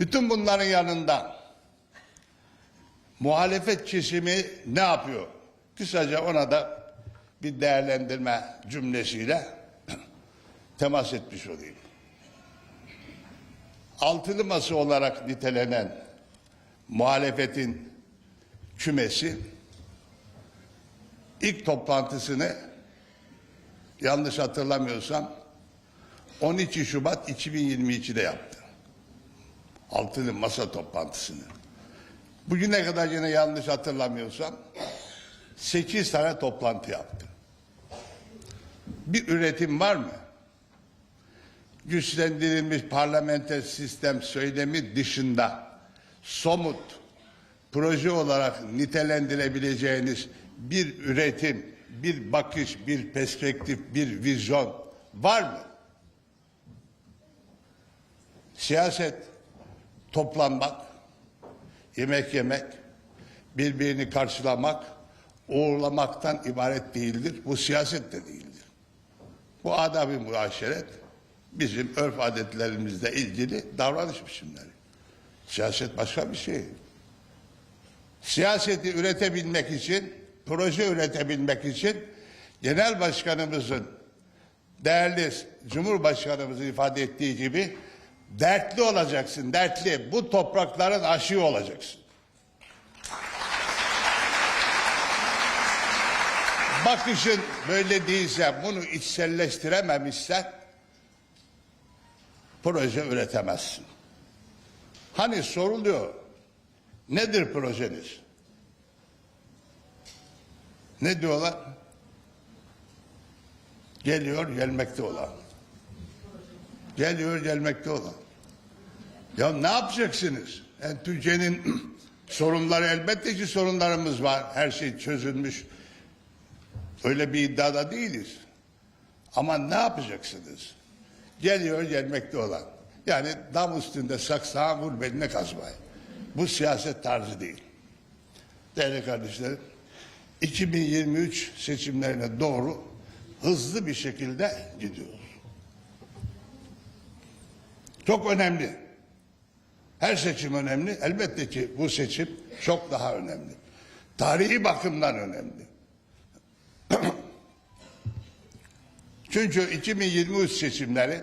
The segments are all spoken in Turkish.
Bütün bunların yanında muhalefet kesimi ne yapıyor? Kısaca ona da bir değerlendirme cümlesiyle temas etmiş olayım. Altılı masa olarak nitelenen muhalefetin kümesi ilk toplantısını yanlış hatırlamıyorsam 12 Şubat 2022'de yaptı. Altılı masa toplantısını. Bugüne kadar yine yanlış hatırlamıyorsam 8 tane toplantı yaptı. Bir üretim var mı? Güçlendirilmiş parlamenter sistem söylemi dışında somut proje olarak nitelendirebileceğiniz bir üretim, bir bakış, bir perspektif, bir vizyon var mı? Siyaset toplanmak, yemek yemek, birbirini karşılamak, uğurlamaktan ibaret değildir. Bu siyaset de değildir. Bu adab-ı muaşeret bizim örf adetlerimizle ilgili davranış biçimleri. Siyaset başka bir şey. Siyaseti üretebilmek için, proje üretebilmek için genel başkanımızın değerli Cumhurbaşkanımızın ifade ettiği gibi dertli olacaksın, dertli. Bu toprakların aşığı olacaksın. Bakışın böyle değilse, bunu içselleştirememişsen proje üretemezsin. Hani soruluyor, nedir projeniz? Ne diyorlar? Geliyor, gelmekte olan. Geliyor, gelmekte olan. Ya ne yapacaksınız? Yani Türkiye'nin sorunları elbette ki sorunlarımız var. Her şey çözülmüş. Öyle bir iddiada değiliz. Ama ne yapacaksınız? Geliyor gelmekte olan. Yani dam üstünde saksağın vur beline kazmayı. Bu siyaset tarzı değil. Değerli kardeşlerim, 2023 seçimlerine doğru hızlı bir şekilde gidiyoruz. Çok önemli. Her seçim önemli. Elbette ki bu seçim çok daha önemli. Tarihi bakımdan önemli. Çünkü 2023 seçimleri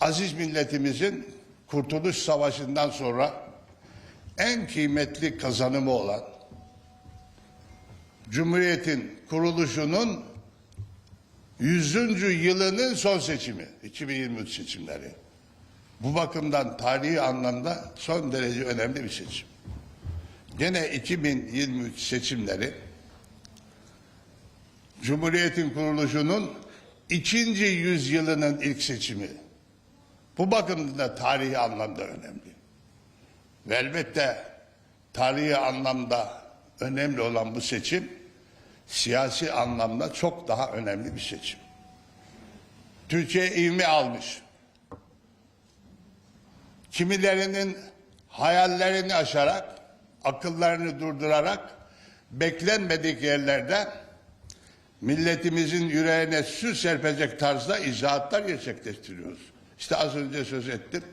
aziz milletimizin Kurtuluş Savaşı'ndan sonra en kıymetli kazanımı olan Cumhuriyet'in kuruluşunun 100. yılının son seçimi 2023 seçimleri. Bu bakımdan tarihi anlamda son derece önemli bir seçim. Gene 2023 seçimleri Cumhuriyet'in kuruluşunun ikinci yüzyılının ilk seçimi. Bu bakımdan da tarihi anlamda önemli. Ve elbette tarihi anlamda önemli olan bu seçim siyasi anlamda çok daha önemli bir seçim. Türkiye ivme almış. Kimilerinin hayallerini aşarak, akıllarını durdurarak beklenmedik yerlerde milletimizin yüreğine su serpecek tarzda icraatlar gerçekleştiriyoruz. İşte az önce söz ettim.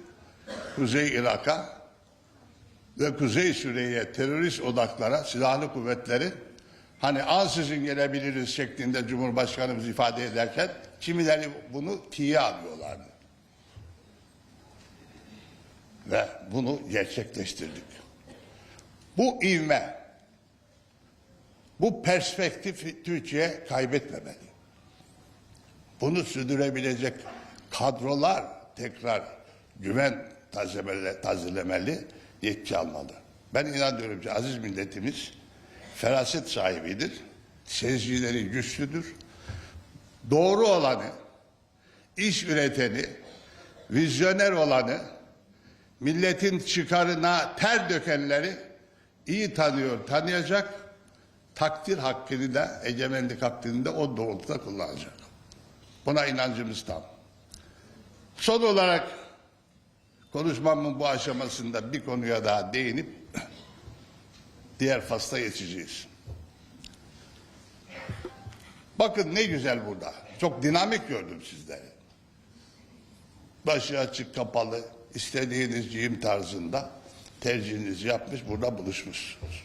Kuzey Irak'a ve Kuzey Suriye'ye terörist odaklara silahlı kuvvetleri hani ansızın gelebiliriz şeklinde Cumhurbaşkanımız ifade ederken kimileri bunu tiye alıyorlardı. Ve bunu gerçekleştirdik. Bu ivme, bu perspektif Türkiye kaybetmemeli. Bunu sürdürebilecek kadrolar tekrar güven tazelemeli yetki almalı. Ben inanıyorum ki aziz milletimiz feraset sahibidir. Sezgileri güçlüdür. Doğru olanı, iş üreteni, vizyoner olanı, milletin çıkarına ter dökenleri iyi tanıyor, tanıyacak, takdir hakkını da, egemenlik hakkını da o doğrultuda kullanacak. Buna inancımız tam. Son olarak konuşmamın bu aşamasında bir konuya daha değinip diğer fasla geçeceğiz. Bakın ne güzel burada. Çok dinamik gördüm sizleri. Başı açık kapalı, istediğiniz giyim tarzında tercihinizi yapmış burada buluşmuşsunuz.